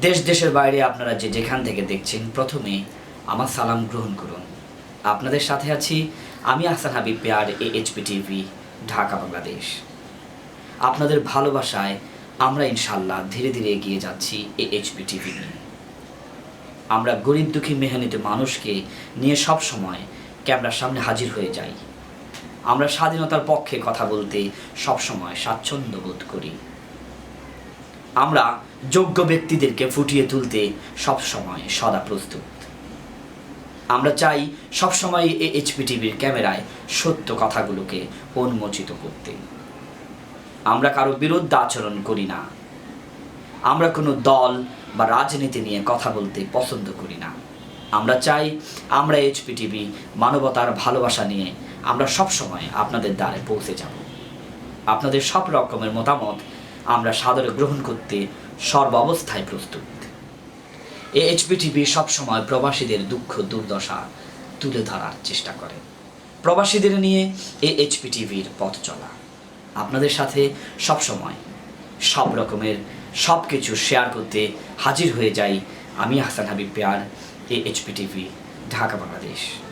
দেশ, দেশের বাইরে আপনারা যে যেখান থেকে দেখছেন, প্রথমে আমার সালাম গ্রহণ করুন। আপনাদের সাথে আছি আমি Ahsan Habib pair HP TV Dhaka, Bangladesh. আপনাদের ভালোবাসায় আমরা ইনশাল্লাহ ধীরে ধীরে এগিয়ে যাচ্ছি এইচপি টিভি নিয়ে। আমরা গরিব দুঃখী মেহনত মানুষকে নিয়ে সব সময় ক্যামেরার সামনে হাজির হয়ে যাই। আমরা স্বাধীনতার পক্ষে কথা বলতে সবসময় স্বাচ্ছন্দ্য বোধ করি। আমরা যোগ্য ব্যক্তিদেরকে ফুটিয়ে তুলতে সব সময় সদা প্রস্তুত। আমরা চাই সবসময় এ এইচপি টিভির ক্যামেরায় সত্য কথাগুলোকে উন্মোচিত করতে। আমরা কারও বিরুদ্ধে আচরণ করি না। আমরা কোনো দল বা রাজনীতি নিয়ে কথা বলতে পছন্দ করি না। আমরা চাই আমরা এইচপি টিভি মানবতার ভালোবাসা নিয়ে আমরা সব সময় আপনাদের দ্বারে পৌঁছে যাব। আপনাদের সব রকমের মতামত আমরা সাদরে গ্রহণ করতে সর্বাবস্থায় প্রস্তুত। এ এইচপি টিভি সবসময় প্রবাসীদের দুঃখ, দুর্দশা তুলে ধরার চেষ্টা করে। প্রবাসীদের নিয়ে এ এইচপি টিভির পথ চলা। আপনাদের সাথে সবসময় সব রকমের সব কিছু শেয়ার করতে হাজির হয়ে যাই আমি Hasan Habib Peyar A HP TV Dhaka, Bangladesh.